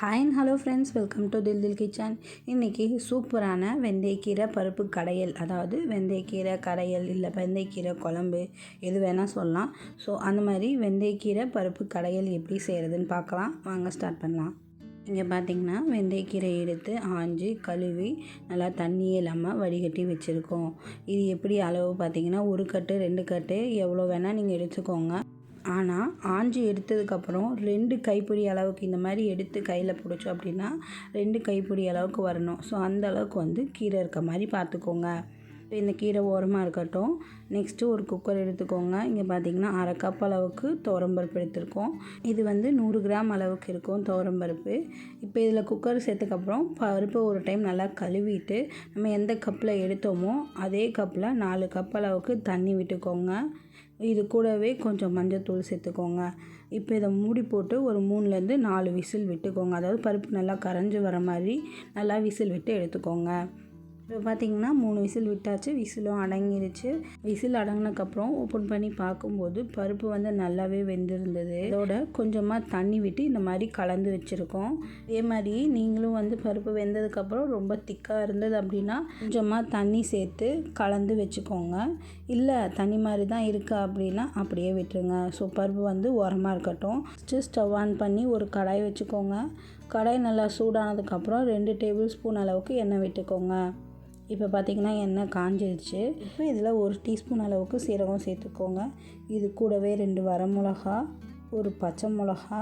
Hi and hello friends welcome to Dil Dil kitchen இன்றைக்கி சூப்பரான வெந்தயக்கீரை பருப்பு கடையல். அதாவது வெந்தயக்கீரை கடையல் இல்லை வெந்தயக்கீரை குழம்பு எது வேணால் சொல்லலாம். ஸோ அந்த மாதிரி வெந்தயக்கீரை பருப்பு கடையல் எப்படி செய்கிறதுன்னு பார்க்கலாம். வாங்க ஸ்டார்ட் பண்ணலாம். இங்கே பார்த்தீங்கன்னா வெந்தயக்கீரை எடுத்து ஆஞ்சி கழுவி நல்லா தண்ணியே இல்லாமல் வடிகட்டி வச்சுருக்கோம். இது எப்படி அளவு? பார்த்தீங்கன்னா ஒரு கட்டு ரெண்டு கட்டு எவ்வளோ வேணால் நீங்கள் எடுத்துக்கோங்க. ஆனால் ஆஞ்சி எடுத்ததுக்கப்புறம் ரெண்டு கைப்பிடி அளவுக்கு இந்த மாதிரி எடுத்து கையில் பிடிச்சோம் அப்படின்னா ரெண்டு கைப்பிடி அளவுக்கு வரணும். ஸோ அந்த அளவுக்கு வந்து கீரை இருக்க மாதிரி பார்த்துக்கோங்க. இப்போ இந்த கீரை ஓரமாக இருக்கட்டும். நெக்ஸ்ட்டு ஒரு குக்கர் எடுத்துக்கோங்க. இங்கே பார்த்தீங்கன்னா அரை கப் அளவுக்கு தோரம்பருப்பு எடுத்துருக்கோம். இது வந்து நூறு கிராம் அளவுக்கு இருக்கும் தோரம்பருப்பு இப்போ இதில் குக்கர் சேர்த்துக்கப்புறம் பருப்பை ஒரு டைம் நல்லா கழுவிட்டு நம்ம எந்த கப்பில் எடுத்தோமோ அதே கப்பில் நாலு கப் அளவுக்கு தண்ணி விட்டுக்கோங்க. இது கூடவே கொஞ்சம் மஞ்சத்தூள் சேர்த்துக்கோங்க. இப்போ இதை மூடி போட்டு ஒரு மூணுலேருந்து நாலு விசில் விட்டுக்கோங்க. அதாவது பருப்பு நல்லா கரைஞ்சி வர மாதிரி நல்லா விசில் விட்டு எடுத்துக்கோங்க. இப்போ பார்த்தீங்கன்னா மூணு விசில் விட்டாச்சு விசிலும் அடங்கிருச்சு. விசில் அடங்கினதுக்கப்புறம் ஓப்பன் பண்ணி பார்க்கும்போது பருப்பு வந்து நல்லாவே வெந்திருந்தது. இதோட கொஞ்சமாக தண்ணி விட்டு இந்த மாதிரி கலந்து வச்சுருக்கோம். இதே மாதிரி நீங்களும் வந்து பருப்பு வெந்ததுக்கப்புறம் ரொம்ப திக்காக இருந்தது அப்படின்னா கொஞ்சமாக தண்ணி சேர்த்து கலந்து வச்சுக்கோங்க. இல்லை தண்ணி மாதிரி தான் இருக்குது அப்படின்னா அப்படியே விட்டுருங்க. ஸோ பருப்பு வந்து உரமாக இருக்கட்டும். ஃபஸ்ட்டு ஸ்டவ் ஆன் பண்ணி ஒரு கடாய் வச்சுக்கோங்க. கடாய் நல்லா சூடானதுக்கப்புறம் ரெண்டு டேபிள் ஸ்பூன் அளவுக்கு எண்ணெய் விட்டுக்கோங்க. இப்போ பார்த்திங்கன்னா எண்ணெய் காஞ்சிருச்சு. இப்போ இதில் ஒரு டீஸ்பூன் அளவுக்கு சீரகம் சேர்த்துக்கோங்க. இது கூடவே ரெண்டு வரமிளகா ஒரு பச்சை மிளகா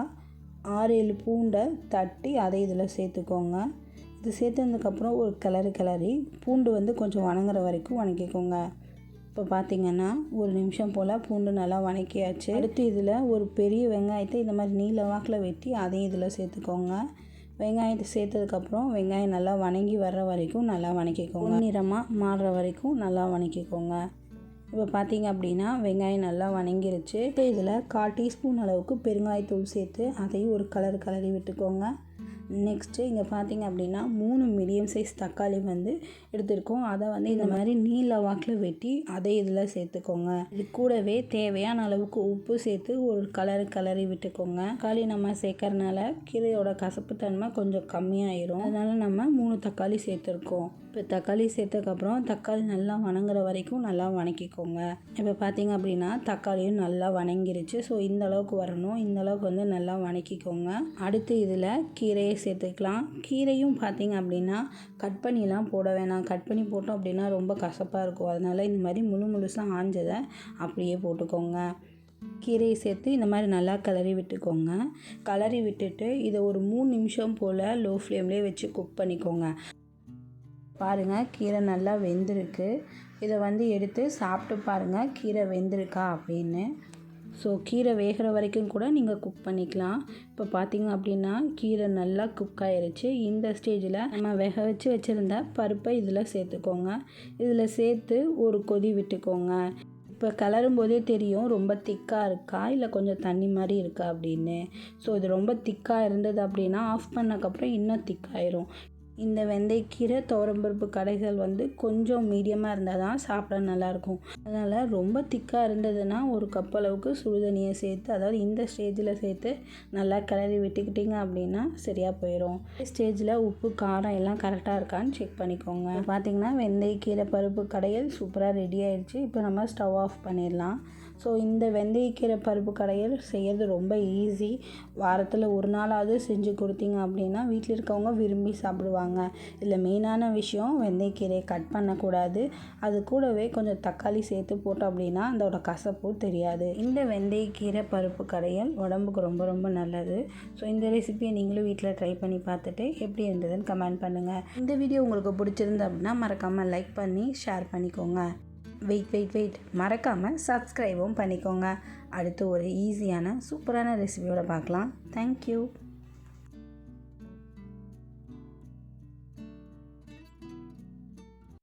ஆறு ஏழு பூண்டை தட்டி அதை இதில் சேர்த்துக்கோங்க. இது சேர்த்ததுக்கப்புறம் ஒரு கிளறி கிளறி பூண்டு வந்து கொஞ்சம் வணங்குற வரைக்கும் வணக்கிக்கோங்க. இப்போ பார்த்திங்கன்னா ஒரு நிமிஷம் போல் பூண்டு நல்லா வணக்கியாச்சு. அடுத்து இதில் ஒரு பெரிய வெங்காயத்தை இந்த மாதிரி நீல வாக்கில் வெட்டி அதையும் இதில் சேர்த்துக்கோங்க. வெங்காயத்தை சேர்த்ததுக்கப்புறம் வெங்காயம் நல்லா வணங்கி வர்ற வரைக்கும் நல்லா வணக்கிக்கோங்க. நிறமாக மாறுற வரைக்கும் நல்லா வணக்கிக்கோங்க. இப்போ பார்த்தீங்க அப்படின்னா வெங்காயம் நல்லா வணங்கிருச்சு. இப்போ இதில் கால் டீஸ்பூன் அளவுக்கு பெருங்காயத்தூள் சேர்த்து அதையும் ஒரு கலர் கலரி விட்டுக்கோங்க. நெக்ஸ்ட்டு இங்கே பார்த்தீங்க அப்படின்னா மூணு மீடியம் சைஸ் தக்காளி வந்து எடுத்திருக்கோம். அதை வந்து இந்த மாதிரி நீல வாக்கில் வெட்டி அதை இதில் சேர்த்துக்கோங்க. இது கூடவே தேவையான அளவுக்கு உப்பு சேர்த்து ஒரு கலர் கலரி விட்டுக்கோங்க. தக்காளி நம்ம சேர்க்கறனால கீரையோட கசப்புத்தன்மை கொஞ்சம் கம்மியாயிரும். அதனால் நம்ம மூணு தக்காளி சேர்த்துருக்கோம். இப்போ தக்காளி சேர்த்ததுக்கப்புறம் தக்காளி நல்லா வணங்குற வரைக்கும் நல்லா வணக்கிக்கோங்க. இப்போ பார்த்தீங்க அப்படின்னா தக்காளியும் நல்லா வணங்கிருச்சு. ஸோ இந்த அளவுக்கு வரணும். இந்த அளவுக்கு வந்து நல்லா வணக்கிக்கோங்க. அடுத்து இதில் கீரையை சேர்த்துக்கலாம். கீரையும் பார்த்திங்க அப்படின்னா கட் பண்ணிலாம் போட வேணாம். கட் பண்ணி போட்டோம் அப்படின்னா ரொம்ப கசப்பாக இருக்கும். அதனால் இந்த மாதிரி முழு முழுசாக ஆஞ்சதை அப்படியே போட்டுக்கோங்க. கீரையை சேர்த்து இந்த மாதிரி நல்லா கிளறி விட்டுக்கோங்க. கிளறி விட்டுட்டு இதை ஒரு மூணு நிமிஷம் போல் லோ ஃப்ளேம்லேயே வச்சு குக் பண்ணிக்கோங்க. பாருங்கள் கீரை நல்லா வெந்திருக்கு. இதை வந்து எடுத்து சாப்பிட்டு பாருங்கள் கீரை வெந்திருக்கா அப்படின்னு. ஸோ கீரை வேகிற வரைக்கும் கூட நீங்கள் குக் பண்ணிக்கலாம். இப்போ பார்த்தீங்க அப்படின்னா கீரை நல்லா குக் ஆயிருச்சு. இந்த ஸ்டேஜில் நம்ம வேக வச்சு வச்சுருந்த பருப்பை இதில் சேர்த்துக்கோங்க. இதில் சேர்த்து ஒரு கொதி விட்டுக்கோங்க. இப்போ கலரும் போதே தெரியும் ரொம்ப திக்காக இருக்கா? இல்லை கொஞ்சம் தண்ணி மாதிரி இருக்கா அப்படின்னு. ஸோ இது ரொம்ப திக்காக இருந்தது அப்படின்னா ஆஃப் பண்ணக்கப்புறம் இன்னும் திக்காயிரும். இந்த வெந்தயக்கீரை துவரம்பருப்பு கடைகள் வந்து கொஞ்சம் மீடியமாக இருந்தால் தான் சாப்பிட நல்லாயிருக்கும். அதனால் ரொம்ப திக்காக இருந்ததுன்னா ஒரு கப் அளவுக்கு சுடுதண்ணியை சேர்த்து அதாவது இந்த ஸ்டேஜில் சேர்த்து நல்லா கிளறி விட்டுக்கிட்டிங்க அப்படின்னா சரியாக போயிடும் ஸ்டேஜில் உப்பு காரம் எல்லாம் கரெக்டாக இருக்கான்னு செக் பண்ணிக்கோங்க. பார்த்தீங்கன்னா வெந்தயக்கீரை பருப்பு கடையல் சூப்பராக ரெடி ஆகிடுச்சு இப்போ நம்ம ஸ்டவ் ஆஃப் பண்ணிடலாம். ஸோ இந்த வெந்தயக்கீரை பருப்பு கடையல் செய்கிறது ரொம்ப ஈஸி வாரத்தில் ஒரு நாளாவது செஞ்சு கொடுத்தீங்க அப்படின்னா வீட்டில் இருக்கவங்க விரும்பி சாப்பிடுவாங்க. இதில் மெயினான விஷயம் வெந்தயக்கீரையை கட் பண்ணக்கூடாது. அது கூடவே கொஞ்சம் தக்காளி சேர்த்து போட்டோம் அப்படின்னா அதோட கசப்பு தெரியாது. இந்த வெந்தயக்கீரை பருப்பு கடையல் உடம்புக்கு ரொம்ப ரொம்ப நல்லது. ஸோ இந்த ரெசிபியை நீங்களும் வீட்டில் ட்ரை பண்ணி பார்த்துட்டு எப்படி இருந்ததுன்னு கமெண்ட் பண்ணுங்கள் இந்த வீடியோ உங்களுக்கு பிடிச்சிருந்து அப்படின்னா மறக்காமல் லைக் பண்ணி ஷேர் பண்ணிக்கோங்க. வெயிட் வெயிட் வெயிட் மறக்காமல் சப்ஸ்கிரைபும் பண்ணிக்கோங்க. அடுத்து ஒரு ஈஸியான சூப்பரான ரெசிபியோட பார்க்கலாம். தேங்க்யூ